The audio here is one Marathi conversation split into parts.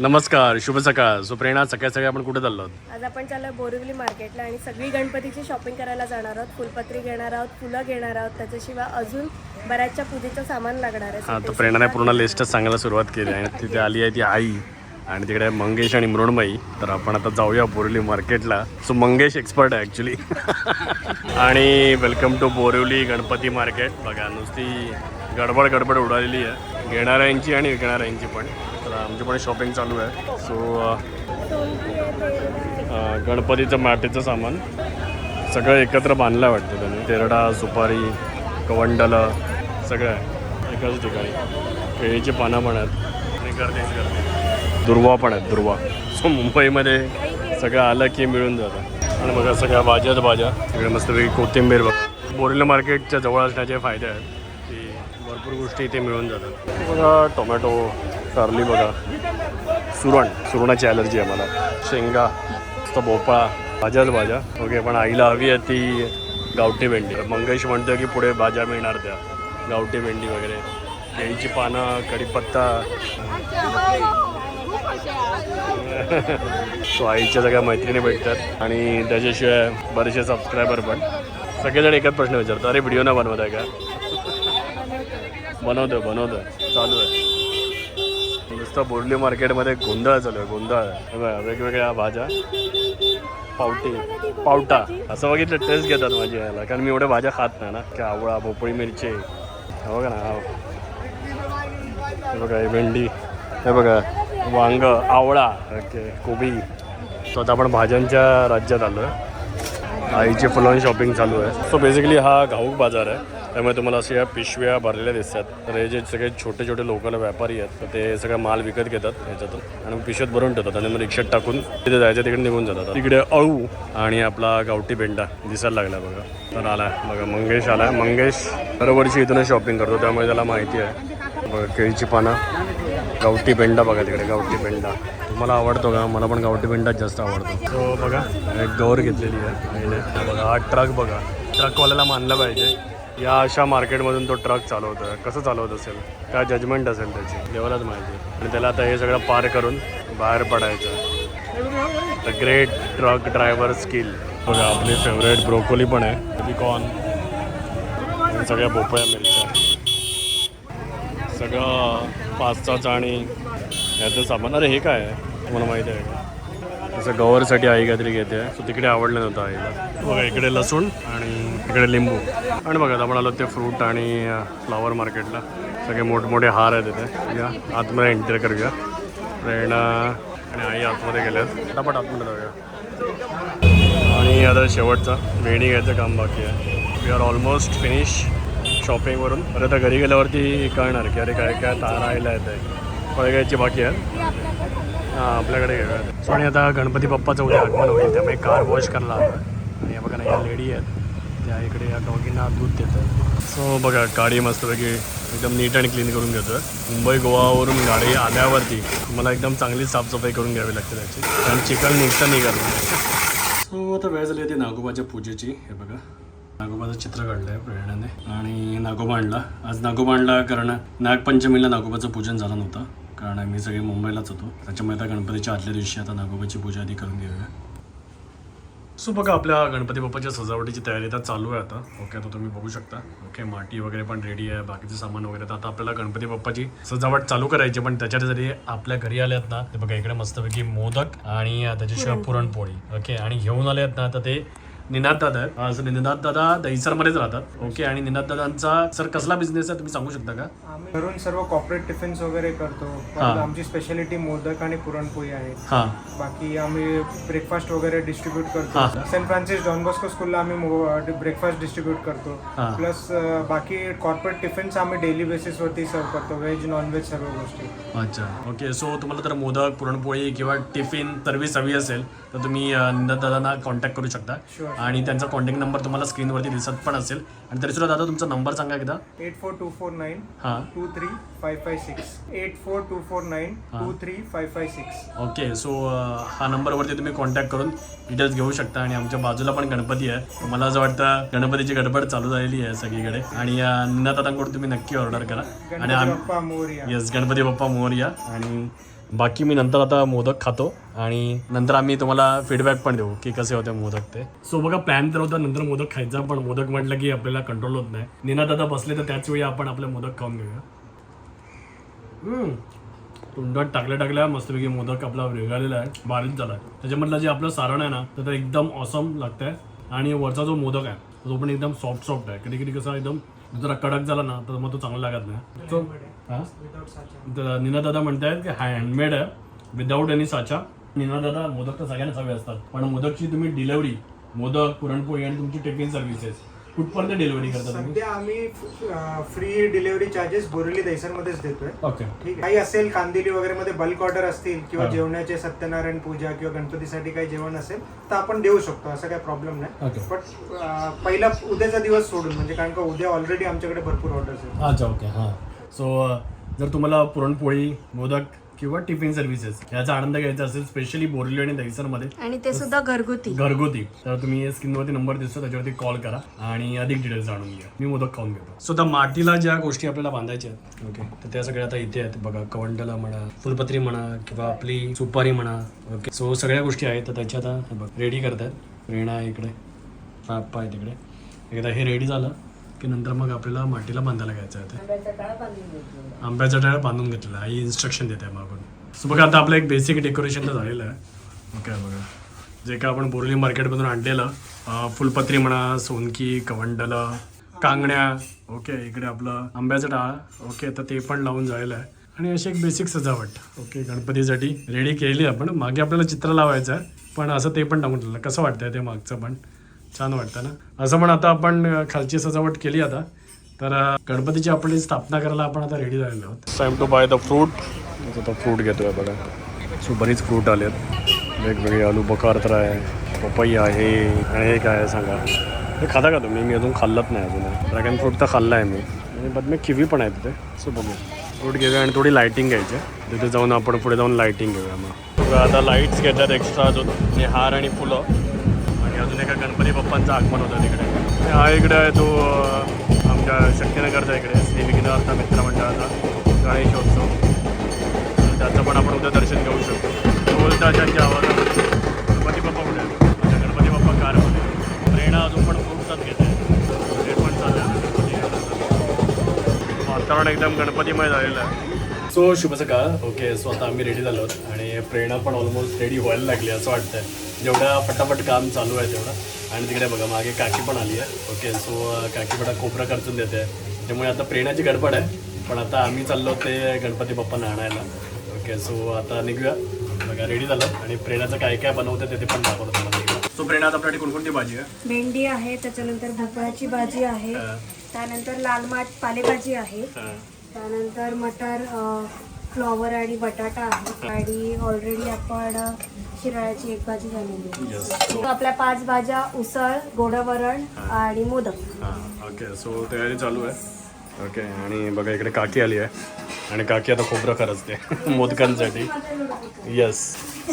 नमस्कार शुभ सकाळ. सो प्रेरणा सकाळी सकाळी आपण कुठे चाललो आहोत? आज आपण चाललो बोरिवली मार्केटला आणि सगळी गणपतीची शॉपिंग करायला जाणार आहोत. फुलपत्री घेणार आहोत फुलं घेणार आहोत. त्याच्याशिवाय अजून बऱ्याचशा पूजेचं सामान लागणार आहे. हा तर ते प्रेरणाने पूर्ण लिस्टच सांगायला सुरुवात केली आणि तिथे आली आहे ती आई आणि तिकडे मंगेश आणि मृण्मयी. तर आपण आता जाऊया बोरिवली मार्केटला. सो मंगेश एक्सपर्ट आहे ॲक्च्युली आणि welcome to Borivali Ganpati market. बघा नुसती गडबड गडबड उडालेली आहे. घेणाऱ्यांची आणि विकणाऱ्यांची पण. आमची पण शॉपिंग चालू आहे. सो गणपतीचं माटीचं सामान. सगळं एकत्र बांधलं वाटतं त्यांनी. तेरडा सुपारी कवंडलं सगळं आहे. एकाच ठिकाणी. केळीची पानं पण आहेत. आणि गर्दीच गर्दी. दुर्वा पण आहेत दुर्वा. सो मुंबईमध्ये सगळं आलं की मिळून जातं. आणि बघा सगळ्या भाज्याच भाज्या. सगळ्या मस्तपैकी कोथिंबीर बघा. बोरिवली मार्केटच्या जवळ असण्याचे फायदे आहेत. की भरपूर गोष्टी इथे मिळून जातात. बघा टोमॅटो. कारली बघा. सुरण सुरणाची ॲलर्जी आहे मला. शेंगा मस्त भोपळा. भाज्याच भाज्या. ओके पण आईला हवी आहे ती गावठी भेंडी. मंगेश म्हणतो की पुढे भाज्या मिळणार त्या. गावठी भेंडी वगैरे. केळीची पानं कढीपत्ता. सो आईच्या सगळ्या मैत्रिणी भेटतात. आणि त्याच्याशिवाय बरेचसे सबस्क्रायबर पण. सगळेजण एकच प्रश्न विचारतो अरे व्हिडिओ ना बनवत आहे का? बनवतो बनवतोय. चालू आहे. नुसतं बोर्ली मार्केटमध्ये गोंधळ चालू आहे गोंधळ वेगवेगळ्या भाज्या. पावटी पावटा. असं बघितलं टेस्ट घेतात माझी यायला. कारण मी एवढ्या भाज्या खात नाही ना. की आवळा भोपळी मिरची. हे बघा ना हे बघा हे भेंडी. हे बघा वांग आवळा ओके कोबी. तो आता आपण भाज्यांच्या राज्यात आलो आहे आईची फुलांनी शॉपिंग चालू आहे. सो बेसिकली हा घाऊक बाजार आहे. त्यामुळे तुम्हाला अशा या पिशव्या भरलेल्या दिसतात. तर हे जे सगळे छोटे छोटे लोकल व्यापारी आहेत तर ते सगळं माल विकत घेतात ह्याच्यातून. आणि पिशव्यात भरून ठेवतात आणि मग रिक्षात टाकून तिथे जायचं तिकडे निघून जातात. तिकडे अळू. आणि आपला गावठी पेंडा दिसायला लागला बघा. तर आलाय बघा मंगेश आलाय मंगेश दरवर्षी इथूनच शॉपिंग करतो त्यामुळे त्याला माहिती आहे. बघा केळीची पानं गावठी पेंडा बघा तिकडे गावठी पेंडा तुम्हाला आवडतो का? मला पण गावठी पेंडाच जास्त आवडतो. तो बघा. एक गौर घेतलेली आहे. बघा हा ट्रक बघा. ट्रकवाल्याला मानलं पाहिजे. या अशा मार्केटमधून तो ट्रक चालवतोय. कसं चालवत असेल? काय जजमेंट असेल त्याची? देवालाच माहिती आणि त्याला आता हे सगळं पार करून बाहेर पडायचं the great truck driver skill बघा आपली फेवरेट ब्रोकोली पण आहे. कॉर्न सगळ्या भोपळ्या मिरच्या. सगळं पास्ताचं आणि याचं सामान. अरे हे काय आहे? तुम्हाला माहिती आहे का? असं गवरसाठी आई काहीतरी घेते. सो तिकडे आवडलं नव्हतं आईला. बघा इकडे लसूण आणि इकडे लिंबू. आणि बघा आपण आलो ते फ्रूट आणि फ्लावर मार्केटला सगळे मोठमोठे हार आहेत तिथे या आतमध्ये एंटर करूया. प्रेरणा आणि आई आतमध्ये गेल्यात. पटापट आतमध्ये जाऊया. आणि आता शेवटचा वेणी घ्यायचं काम बाकी आहे. वी आर ऑलमोस्ट फिनिश शॉपिंगवरून अरे आता घरी गेल्यावरती कळणार की अरे काय काय तारा आयला येत आहे फळ घ्यायची बाकी आहे हां आपल्याकडे घेऊया आणि आता गणपती बाप्पाचं उद्या आगमन होईल. त्यामुळे कार वॉश करायला आलं आणि या बघा ना या लेडी आहेत. त्या इकडे या डॉगींना दूध देतात सो बघा गाडी मस्तपैकी एकदम नीट आणि क्लीन करून घेतो मुंबई गोवावरून गाडी आल्यावरती मला एकदम चांगली साफसफाई करून घ्यावी लागते त्याची. कारण चिकन निघतं निघत सो आता वेळ झाली होती नागोबाच्या पूजेची. हे बघा. नागोबाचं चित्र काढलं आहे प्रेरणाने. आणि नागोबा आणला आज नागोबा आणला कारण नागपंचमीला नागोबाचं पूजन झालं नव्हतं. कारण आम्ही सगळे मुंबईलाच होतो. त्याच्यामुळे आता गणपतीच्या आदल्या दिवशी आता नागोबाची पूजा आधी करून घेऊया. सो बघा आपल्या गणपती बाप्पाच्या सजावटीची तयारी आता चालू आहे आता. ओके आता तुम्ही बघू शकता. ओके माटी वगैरे पण रेडी आहे बाकीचं सामान वगैरे. तर आता आपल्याला गणपती बाप्पाची सजावट चालू करायची पण त्याच्यात जरी आपल्या घरी आल्यात ना ते बघा इकडे मस्तपैकी मोदक आणि त्याच्याशिवाय पुरणपोळी. ओके आणि घेऊन आले आहेत ना तर ते निनाद दादा आहेत. हा, सर निनाद दादा दहीसरमध्येच राहतात. ओके आणि निनाद दादांचा सर कसला बिझनेस आहे तुम्ही सांगू शकता का? आम्ही घरून सर्व कॉर्पोरेट टिफिन्स वगैरे करतो. आमची स्पेशालिटी मोदक आणि पुरणपोळी आहे. हां. बाकी आम्ही ब्रेकफास्ट वगैरे डिस्ट्रीब्यूट. करतो. सेंट फ्रान्सिस डॉन बॉस्को स्कूलला आम्ही ब्रेकफास्ट डिस्ट्रीब्यूट करतो. हा. प्लस बाकी कॉर्पोरेट टिफिन्स आम्ही डेली बेसिसवरती सर्व करतो. व्हेज नॉनव्हेज सर्व गोष्टी. अच्छा. ओके सो तुम्हाला तर मोदक पुरणपोळी किंवा टिफिन सर्व्हिस हवी असेल तर तुम्ही अ, निनाद दादांना कॉन्टॅक्ट करू शकता. Sure. आणि त्यांचा कॉन्टॅक्ट नंबर तुम्हाला स्क्रीनवरती दिसत पण असेल. आणि तरी सुद्धा दादा तुमचा नंबर सांगा एकदा. Eight four two four nine हां. Two three five five six eight four two four nine. Two three five five six okay so हा नंबरवरती तुम्ही कॉन्टॅक्ट करून डिटेल्स घेऊ शकता आणि आमच्या बाजूला पण गणपती आहे. मला असं वाटतं गणपतीची गडबड चालू झालेली आहे सगळीकडे. आणि निनाद दादांकडून तुम्ही नक्की ऑर्डर करा. आणि येस गणपती बाप्पा मोरया. आणि बाकी मी नंतर आता मोदक खातो आणि नंतर आम्ही तुम्हाला फीडबॅक पण देऊ की कसे होते मोदक ते. सो बघा प्लॅन तर होता नंतर मोदक खायचा पण मोदक म्हटलं की आपल्याला कंट्रोल होत नाही. निनाद आता बसले तर त्याच वेळी आपण आपले मोदक खाऊन घेऊया. तुंडात टाकल्या टाकल्या मस्तपैकी मोदक आपला वेगळालेला आहे बारीक झाला आहे. त्याच्यामधलं जे आपलं सारण आहे ना तर एकदम ऑसम लागतंय. आणि वरचा जो मोदक आहे तो पण एकदम सॉफ्ट सॉफ्ट आहे. कधी कधी कसा एकदम जरा कडक झाला ना तर मग तो चांगला लागत नाही. हां? तर नीना दादा म्हणतायत की हँडमेड आहे. विदाऊट एनी साचा. नीना दादा मोदक तर सगळ्यांना हवे असतात. पण मोदकची तुम्ही डिलेवरी मोदक पुरणपोळी आणि तुमची टिफिन सर्व्हिसेस कुठपर्यंत डिलिव्हरी करता तुम्ही? सध्या आम्ही फ्री डिलिव्हरी चार्जेस बोरिवली दहिसरमध्येच देतोय. ओके. ठीक आहे? काही असेल कांदिली वगैरे मध्ये बल्क ऑर्डर असतील किंवा हा. जेवणाचे सत्यनारायण पूजा किंवा गणपतीसाठी काही जेवण असेल तर आपण देऊ शकतो असं काही प्रॉब्लेम नाही. पण पहिला उद्याचा दिवस सोडून म्हणजे कारण का उद्या ऑलरेडी आमच्याकडे भरपूर ऑर्डर्स आहेत. अच्छा ओके हां. सो जर तुम्हाला पुरणपोळी मोदक किंवा टिफिन सर्व्हिसेस. याचा आनंद घ्यायचा असेल स्पेशली बोरिवली आणि दहिसरमध्ये. आणि ते सुद्धा घरगुती. घरगुती. तर तुम्ही स्क्रीनवरती नंबर दिसतो त्याच्यावरती कॉल करा आणि अधिक डिटेल्स जाणून घ्या मी मोदक खाऊन घेतो. सो त्या मातीला ज्या गोष्टी आपल्याला बांधायच्या आहेत ओके तर त्या सगळ्या आता इथे आहेत. बघा कवंडला म्हणा फुलपत्री म्हणा किंवा आपली सुपारी म्हणा. ओके सो सगळ्या गोष्टी आहेत. तर त्याच्या आता हे बघ रेडी करतात प्रेरणा आहे इकडे. पाप्पा आहे तिकडे. एकदा हे रेडी झालं. की नंतर मग आपल्याला मातीला बांधायला घ्यायचं आहे ते. आंब्याचा टाळ बांधून घेतलेला आई इन्स्ट्रक्शन देते मागून सो बघा आता आपलं एक बेसिक डेकोरेशन तर झालेलं आहे. ओके बघा. जे काय आपण बोरली मार्केटमधून आणलेलं फुलपत्री म्हणा सोनकी कवंडलं कांगण्या ओके इकडे आपलं आंब्याचं डाळ ओके तर ते पण लावून झालेलं आहे. आणि अशी एक बेसिक सजावट ओके गणपतीसाठी रेडी केली आपण. मागे आपल्याला चित्र लावायचं आहे पण असं ते पण टाकून ठेवलं कसं वाटतंय ते मागचं पण? छान वाटतं ना. असं पण आता आपण खालची सजावट केली आता. तर गणपतीची आपली स्थापना करायला आपण आता रेडी झालेलो आहोत. Time to buy the fruit आता फ्रूट घेतोय बघा. सो बरीच फ्रूट आले आहेत वेगवेगळे आलू बकार तर आहे पपई आहे आणि हे काय आहे सांगा. हे खाता का तुम्ही? मी अजून खाल्लंच नाही अजून. ड्रॅगन फ्रूट तर खाल्ला आहे मी. आणि बद मी किवी पण आहे तिथे सो बघू. फ्रूट घेऊया आणि थोडी लायटिंग घ्यायची. आहे. तिथे जाऊन आपण पुढे जाऊन लायटिंग घेऊया मग. बघा आता लाईट्स घेतात एक्स्ट्रा अजून. आणि हार आणि फुलं. आणि अजून एका गणपती बाप्पांचं आगमन होतं तिकडे. हा इकडे आहे तो आमच्या शक्तिनगरचा इकडे श्री विघ्नहर्ता मित्रमंडळाचा गणेशोत्सव. त्याचं पण आपण उद्या दर्शन घेऊ शकतो. ढोल ताशांच्या आवाजामध्ये. गणपती बाप्पा कुठे माझ्या गणपती बाप्पा कारमध्ये. प्रेरणा अजून पण खूप घेते. रेट पण चाललं आहे वातावरण एकदम गणपतीमय झालेलं आहे. सो शुभ सकाळ ओके सो आता आम्ही रेडी झालो आहोत. आणि प्रेरणा पण ऑलमोस्ट रेडी व्हायला लागली असं वाटतंय. जेवढं पटापट काम चालू आहे तेवढं. आणि तिकडे बघा मागे काकी पण आली आहे. ओके सो काकी बडा कोपरा खर्चून देते. त्यामुळे आता प्रेरणाची गडबड आहे. पण आता आम्ही चाललो ते गणपती बाप्पांना आणायला. ओके सो आता निघूया. बघा रेडी झालं. आणि प्रेरणाचं काय काय बनवतं ते ते पण दाखवतो तुम्हाला. सो प्रेरणा आता आपल्याकडे कोणकोणती भाजी आहे? भेंडी आहे त्याच्यानंतर भोपळ्याची भाजी आहे. त्यानंतर लाल माठ पालेभाजी आहे. त्यानंतर मटर फ्लॉवर आणि बटाटा आहे आणि ऑलरेडी आपण शिराळ्याची एक भाजी झालेली आहे. आपल्या पाच भाज्या उसळ गोडवरण आणि मोदक. हां ओके सो तयारी चालू आहे. ओके आणि बघा इकडे काकी आली आहे. आणि काकी आता खोबरं खरचते. मोदकांसाठी. येस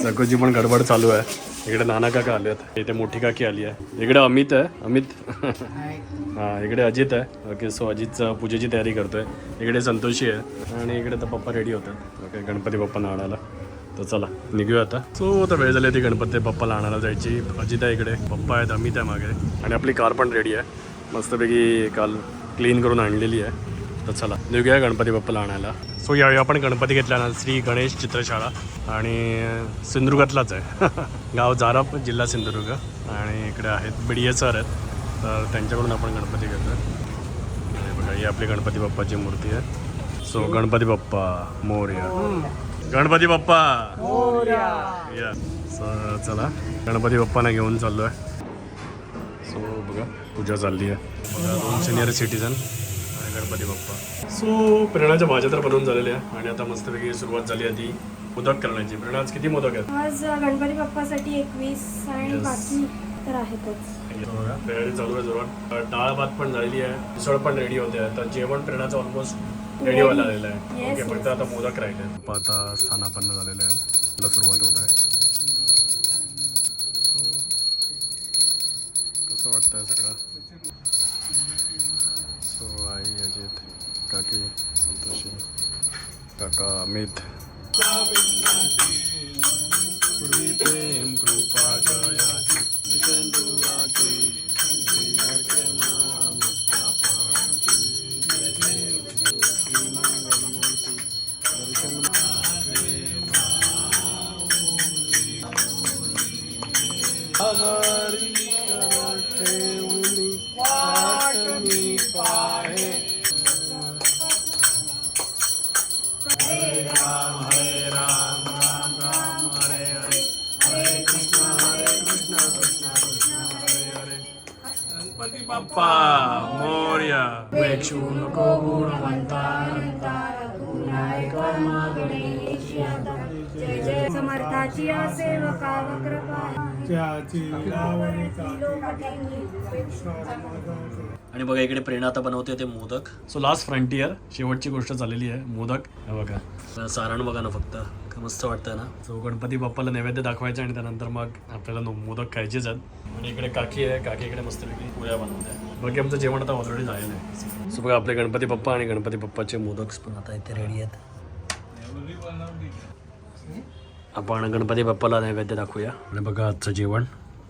सगळ्याची पण गडबड चालू आहे. इकडे नाना काका आले आहेत. इथे मोठी काकी आली आहे. इकडे अमित आहे. अमित. हां इकडे अजित आहे. ओके सो अजितचं पूजेची तयारी करतोय. इकडे संतोषी आहे. आणि इकडे तर पप्पा रेडी होतात. ओके गणपती बाप्पांना आणायला. तर चला निघूया आता. सो आता वेळ झाली ती गणपती पप्पाला आणायला जायची. अजित आहे इकडे. पप्पा आहेत अमित आहे मागे. आणि आपली कार पण रेडी आहे. मस्तपैकी काल क्लीन करून आणलेली आहे. तर चला निघूया गणपती बाप्पाला आणायला. सो यावेळी आपण गणपती घेतला ना श्री गणेश चित्रशाळा आणि सिंधुदुर्गातलाच आहे. गाव जाराप जिल्हा सिंधुदुर्ग. आणि इकडे आहेत बी डी एस सर आहेत. तर त्यांच्याकडून आपण गणपती घेतो आणि बघा ही आपली गणपती बाप्पाची मूर्ती आहे. सो गणपती बाप्पा मोर्या. गणपती बाप्पा! या. स- चला गणपती बाप्पांना घेऊन चाललोय. सो बघा पूजा चालली आहे. दोन senior citizen Ganpati Bappa. So प्रेरणाच्या भाज्या तर बनवून झालेल्या आहे आणि आता मस्तपैकी सुरुवात झाली ती मोदक करण्याची. प्रेरणा आज किती मोदक आहेत? आज गणपती बाप्पासाठी एकवीस आणि. बाकी तर आहेतच. तयारी चालू आहे जोरात. डाळ भात पण झालेली आहे मिसळ पण रेडी होते. आहे तर जेवण प्रेरणाचं ऑलमोस्ट रेडी व्हायला आलेलं आहे. ओके फक्त आता मोदक राहिले आहेत. आता स्थानापन्न झालेले आहेत. मला सुरुवात होत आहे. कसं वाटतंय सगळं? काकी संतोषी. काका अमित. पूर्वी प्रेम कृपा जया बाप्पा मोर्या वेक्षू नको गुणवंता जय जय समर्थाची सेवका वक्रपा आणि बघा इकडे प्रेरणा आता बनवते ते मोदक. सो लास्ट फ्रंटियर शेवटची गोष्ट झालेली आहे मोदक. बघा. सारण बघा ना फक्त. मस्त वाटतं ना. सो गणपती बाप्पाला नैवेद्य दाखवायचं आणि त्यानंतर मग आपल्याला नो- मोदक खायचेच आहेत. आणि इकडे काकी आहे. काकी इकडे मस्त वेगळी पोळ्या बनवते. बाकी आमचं जेवण आता ऑलरेडी झालेलं आहे. सो बघा आपले गणपती बाप्पा आणि गणपती बाप्पाचे मोदक पण आता इथे रेडी आहेत. आपण गणपती बाप्पाला नैवेद्य दाखवूया. आणि बघा आजचं जेवण.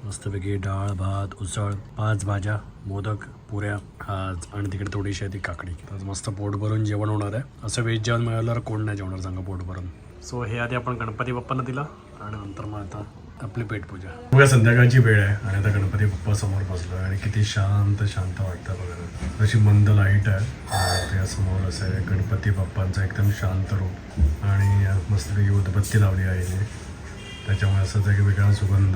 मस्तपैकी डाळ भात उसळ पाच भाज्या मोदक पुऱ्या आज आणि तिकडे थोडीशी आहे ती काकडी. मस्त पोट भरून जेवण होणार आहे. असं व्हेज जेवण मिळाल्यावर कोण नाही जेवणार सांगा पोट भरून सो हे आधी आपण गणपती बाप्पांना दिला आणि नंतर मग आता आपली पेटपूजा. बघा संध्याकाळची वेळ आहे आणि आता गणपती बाप्पा समोर बसलो आणि किती शांत शांत वाटतं बघा. अशी मंद लाइट आहे आणि समोर असं आहे गणपती बाप्पांचं एकदम शांत रूप आणि मस्तपैकी उदबत्ती लावली आहे त्याच्यामुळे असं एक वेगळा सुगंध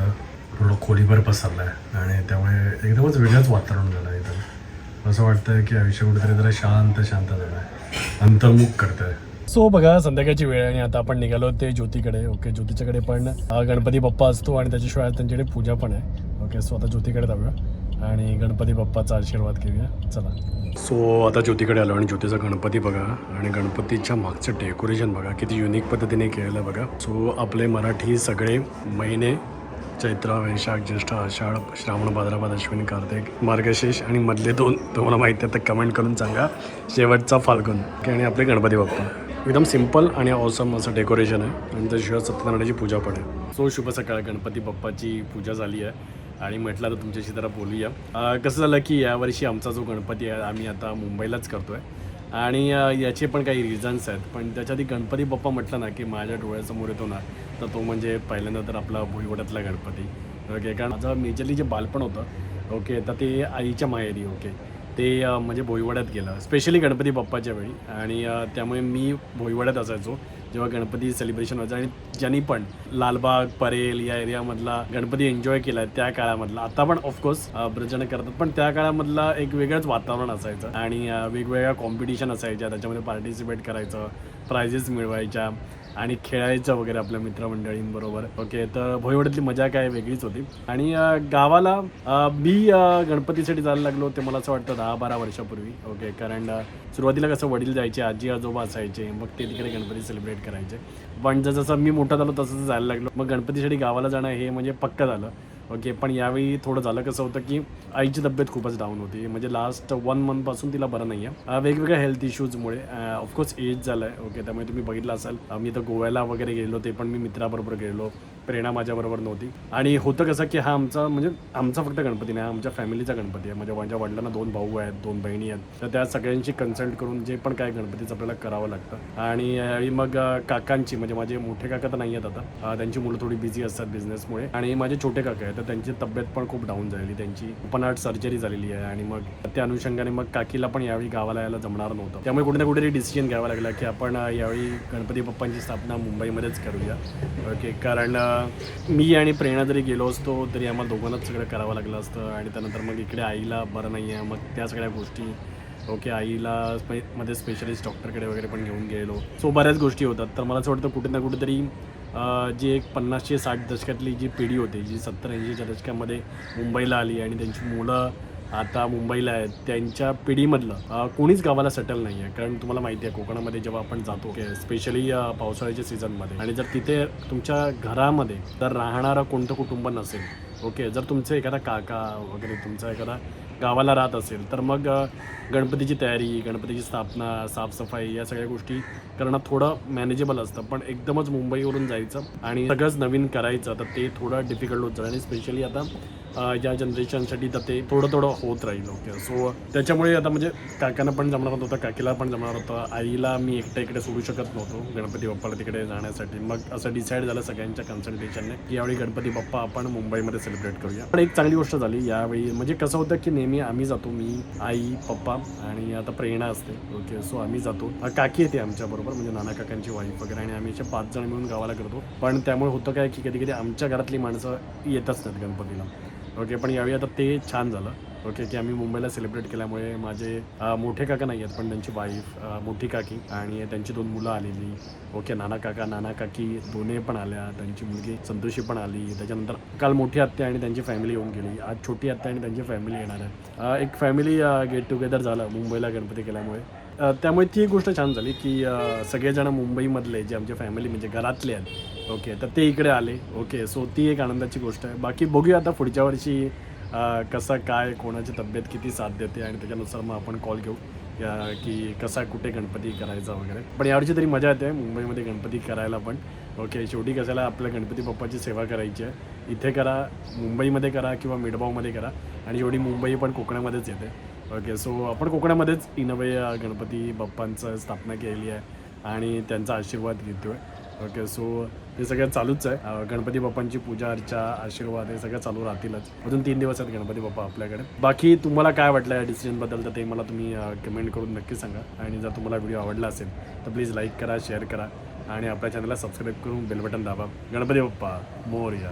पूर्ण खोलीभर पसरला आहे आणि त्यामुळे एकदमच वेगळंच वातावरण झालं आहे इथं. असं वाटतं की आयुष्य कुठेतरी जरा शांत शांत झालं आहे अंतर्मुख करतं आहे सो बघा संध्याकाळची वेळ आणि आता आपण निघालो ते ज्योतीकडे. ओके ज्योतीच्याकडे पण गणपती बाप्पा असतो आणि त्याच्याशिवाय त्यांच्याकडे पूजा पण आहे. ओके सो आता ज्योतीकडे जाऊया आणि गणपती बाप्पाचा आशीर्वाद घेऊया. चला. सो आता ज्योतीकडे आलो आणि ज्योतीचा गणपती बघा आणि गणपतीच्या मागचं डेकोरेशन बघा. किती युनिक पद्धतीने केलेलं बघा. सो आपले मराठी सगळे महिने चैत्र वैशाख ज्येष्ठ आषाढ श्रावण भाद्रपद अश्विन कार्तिक मार्गशीर्ष आणि मधले दोन. तुम्हाला माहिती आहे तर कमेंट करून सांगा. शेवटचा फाल्गुन. आणि आपले गणपती बाप्पा. एकदम सिंपल आणि ऑसम असं डेकोरेशन आहे. आणि त्याशिवाय सत्यनारायणाची पूजा पण आहे. सो शुभ सकाळ गणपती बाप्पाची पूजा झाली आहे. आणि म्हटलं तर तुमच्याशी जरा बोलूया. कसं झालं की यावर्षी आमचा जो गणपती आहे आम्ही आता मुंबईलाच करतो आहे आणि याचे पण काही रिझन्स आहेत. पण त्याच्या आधी गणपती बाप्पा म्हटलं ना की माझ्या डोळ्यासमोर येतो ना तर तो म्हणजे पहिल्यांदा तर आपला भुईवड्यातला गणपती. ओके कारण माझं मेजरली जे बालपण होतं ओके तर ते आईच्या माहेरी ओके ते म्हणजे भोईवाड्यात गेलं. स्पेशली गणपती बाप्पाच्या वेळी. आणि त्यामुळे मी भोईवाड्यात असायचो. जेव्हा गणपती सेलिब्रेशन व्हायचं. आणि ज्यांनी पण लालबाग परेल या एरियामधला गणपती एन्जॉय केला त्या काळामधला. आता पण ऑफकोर्स ब्रजन करतात. पण त्या काळामधला एक वेगळंच वातावरण असायचं. आणि वेगवेगळ्या कॉम्पिटिशन असायच्या. त्याच्यामध्ये पार्टिसिपेट करायचं. प्रायझेस मिळवायच्या. आणि खेळायचं वगैरे आपल्या मित्रमंडळींबरोबर. ओके तर भोईवड्यातली मजा काय वेगळीच होती. आणि गावाला मी गणपतीसाठी जायला लागलो ते मला असं वाटतं दहा बारा वर्षापूर्वी. ओके कारण सुरुवातीला कसं वडील जायचे आजी आजोबा असायचे मग ते तिकडे गणपती सेलिब्रेट करायचे. पण जसं जसं मी मोठा झालो तसं तसं जायला लागलो. मग गणपतीसाठी गावाला जाणं हे म्हणजे पक्क झालं. ओके पण यावेळी थोडं झालं कसं होतं की आईची तब्येत खूपच डाऊन होती. म्हणजे लास्ट वन मंथपासून तिला बरं नाही आहे वेगवेगळ्या हेल्थ इश्यूजमुळे ऑफकोर्स एज झालं आहे ओके त्यामुळे तुम्ही बघितलं असाल. मी तर गोव्याला वगैरे गेलो ते पण मी मित्राबरोबर गेलो प्रेरणा माझ्याबरोबर नव्हती. आणि होतं कसं की हा आमचा म्हणजे आमचा फक्त गणपती नाही हा आमच्या फॅमिलीचा गणपती आहे. म्हणजे माझ्या वडिलांना दोन भाऊ आहेत दोन बहिणी आहेत. तर त्या सगळ्यांशी कन्सल्ट करून जे पण काय गणपतीचं आपल्याला करावं लागतं. आणि मग काकांची म्हणजे माझे मोठे काका तर नाही आहेत आता त्यांची मुलं थोडी बिझी असतात बिझनेसमुळे आणि माझे छोटे काका आहेत तर त्यांची तब्येत पण खूप डाऊन झालेली. त्यांची पण हार्ट सर्जरी झालेली आहे. आणि मग त्या अनुषंगाने मग काकीला पण यावेळी गावाला यायला जमणार नव्हतं. त्यामुळे कुठे ना कुठेतरी डिसिजन घ्यावा लागला की आपण यावेळी गणपती बाप्पांची स्थापना मुंबईमध्येच करूया. ओके कारण मी आणि प्रेरणा जरी गेलो असतो तरी आम्हाला दोघांनाच सगळं करावं लागलं असतं. आणि त्यानंतर मग इकडे आईला बरं नाही आहे मग त्या सगळ्या गोष्टी ओके आईला स्पे मध्ये स्पेशलिस्ट डॉक्टरकडे वगैरे पण घेऊन गेलो. सो बऱ्याच गोष्टी होतात. तर मला असं वाटतं कुठे ना कुठेतरी जी एक पन्नासशे साठ दशकातली जी पिढी होती जी सत्तर ऐंशीच्या दशकामध्ये मुंबईला आली आणि त्यांची मुलं आता मुंबईला आहेत. त्यांच्या पिढीमधलं कोणीच गावाला सेटल नाही आहे कारण तुम्हाला माहिती आहे कोकणामध्ये जेव्हा आपण जातो स्पेशली पावसाळ्याच्या सीझनमध्ये आणि जर तिथे तुमच्या घरामध्ये जर राहणारं कोणतं कुटुंब नसेल ओके जर तुमचं एखादा काका वगैरे तुमचा एखादा गावाला राहत असेल तर मग गणपतीची तयारी गणपतीची स्थापना साफसफाई या सगळ्या गोष्टी करणं थोडं मॅनेजेबल असतं. पण एकदमच मुंबईवरून जायचं आणि सगळंच नवीन करायचं तर ते थोडं डिफिकल्ट होत जाईल. आणि स्पेशली आता या जनरेशनसाठी तर ते थोडं थोडं होत राहील ओके सो त्याच्यामुळे आता म्हणजे काकांना पण जमणार होतं काकीला पण जमणार होतं आईला मी एकट्या इकडे सोडू शकत नव्हतो गणपती बाप्पाला तिकडे जाण्यासाठी. मग असं डिसाईड झालं सगळ्यांच्या कन्सल्टेशनने की यावेळी गणपती बाप्पा आपण मुंबईमध्ये सेलिब्रेट करूया. पण एक चांगली गोष्ट झाली यावेळी म्हणजे कसं होतं की नेहमी आम्ही जातो मी आई पप्पा आणि आता प्रेरणा असते ओके सो आम्ही जातो. काकी येते आमच्याबरोबर म्हणजे नाना काकांची वाईफ वगैरे आणि आम्ही असे पाच जण मिळून गावाला करतो. पण त्यामुळे होतं काय की कधी कधी आमच्या घरातली माणसं येतच नाहीत गणपतीला. ओके पण यावेळी आता ते छान झालं. ओके की आम्ही मुंबईला सेलिब्रेट केल्यामुळे माझे मोठे काका नाही आहेत पण त्यांची वाईफ मोठी काकी आणि त्यांची दोन मुलं आलेली. ओके नाना काका नाना काकी दोन्ही पण आल्या. त्यांची मुलगी संतोषी पण आली. त्याच्यानंतर काल मोठी आत्या आणि त्यांची फॅमिली येऊन गेली. आज छोटी आत्या आणि त्यांची फॅमिली येणार आहे. एक फॅमिली गेट टुगेदर झालं मुंबईला गणपती केल्यामुळे. त्यामुळे ती एक गोष्ट छान झाली की सगळेजण मुंबईमधले जे आमचे फॅमिली म्हणजे घरातले आहेत ओके तर ते इकडे आले ओके सो ती एक आनंदाची गोष्ट आहे. बाकी बघूया आता पुढच्या वर्षी कसा कसं काय कोणाची तब्येत किती साथ देते आणि त्याच्यानुसार मग आपण कॉल घेऊ की कसा कुठे गणपती करायचा वगैरे. पण यावर्षी तरी मजा येते मुंबईमध्ये गणपती करायला पण ओके शेवटी कशाला आपल्या गणपती बाप्पाची सेवा करायची आहे. इथे करा मुंबईमध्ये करा किंवा मिडबावमध्ये करा आणि एवढी मुंबई पण कोकणामध्येच येते. ओके सो आपण कोकणामध्येच इन वे गणपती बाप्पांचं स्थापना केलेली आहे आणि त्यांचा आशीर्वाद घेतो आहे ओके सो ते सगळं चालूच आहे. गणपती बाप्पांची पूजा अर्चा आशीर्वाद हे सगळं चालू राहतीलच. अजून तीन दिवस आहेत गणपती बाप्पा आपल्याकडे. बाकी तुम्हाला काय वाटलं या डिसिजनबद्दल तर ते मला तुम्ही कमेंट करून नक्की सांगा. आणि जर तुम्हाला व्हिडिओ आवडला असेल तर प्लीज लाईक करा शेअर करा. आणि आपल्या चॅनलला सबस्क्राईब करून बेल बटन दाबा. गणपती बाप्पा मोरया.